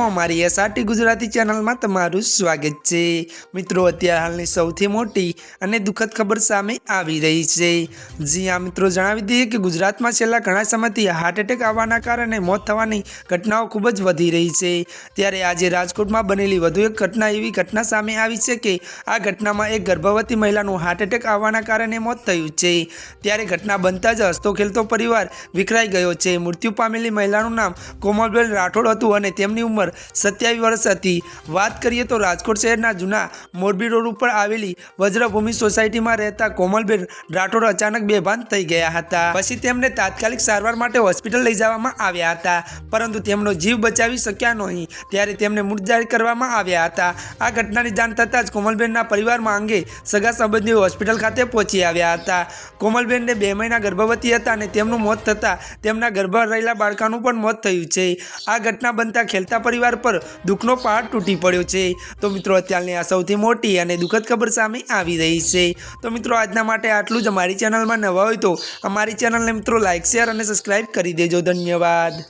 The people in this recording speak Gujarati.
અમારી એસઆરટી ગુજરાતી ચેનલમાં તમારું સ્વાગત છે. મિત્રો, અત્યારે હાલની સૌથી મોટી અને દુઃખદ ખબર સામે આવી રહી છે. જી આ મિત્રો, જણાવી દઈએ કે ગુજરાતમાં છેલ્લા ઘણા સમયથી હાર્ટ એટેક આવવાના કારણે મોત થવાની ઘટનાઓ ખૂબ જ વધી રહી છે. ત્યારે આજે રાજકોટમાં બનેલી વધુ એક ઘટના એવી ઘટના સામે આવી છે કે આ ઘટનામાં એક ગર્ભવતી મહિલાનું હાર્ટ એટેક આવવાના કારણે મોત થયું છે. ત્યારે ઘટના બનતા જ હસતો ખેલતો પરિવાર વિખરાઈ ગયો છે. મૃત્યુ પામેલી મહિલાનું નામ કોમલબેન રાઠોડ હતું અને તેમની ઉંમર સત્યાવીસ વર્ષ હતી. વાત કરીએ તો રાજકોટ શહેરના જૂના મોરબી રોડ ઉપર આવેલી વજ્રભૂમિ સોસાયટીમાં રહેતા કોમલબેન રાઠોડ અચાનક બેભાન થઈ ગયા હતા. પછી તેમને તાત્કાલિક સારવાર માટે હોસ્પિટલ લઈ જવામાં આવ્યા હતા. પરંતુ તેમનો જીવ બચાવી શક્યા નહીં ત્યારે તેમને મૃત જાહેર કરવામાં આવ્યા હતા. આ ઘટનાની જાણ થતાં જ કોમલબેનના પરિવારમાં અંગે સગા સંબંધીઓ હોસ્પિટલ ખાતે પહોંચી આવ્યા હતા. કોમલબેનને બે મહિના ગર્ભવતી હતા અને તેમનું મોત થતાં તેમના ગર્ભ રહેલા બાળકાનું પણ મોત થયું છે. આ ઘટના બનતા ખેલતા પરિવાર પર દુઃખનો પહાડ તૂટી પડ્યો છે. તો મિત્રો, અત્યારની આ સૌથી મોટી અને દુઃખદ ખબર સામે આવી રહી છે. તો મિત્રો, આજના માટે આટલું જ અમારી ચેનલમાં નવા હોય તો અમારી ચેનલને મિત્રો લાઇક શેર અને સબસ્ક્રાઈબ કરી દેજો. ધન્યવાદ.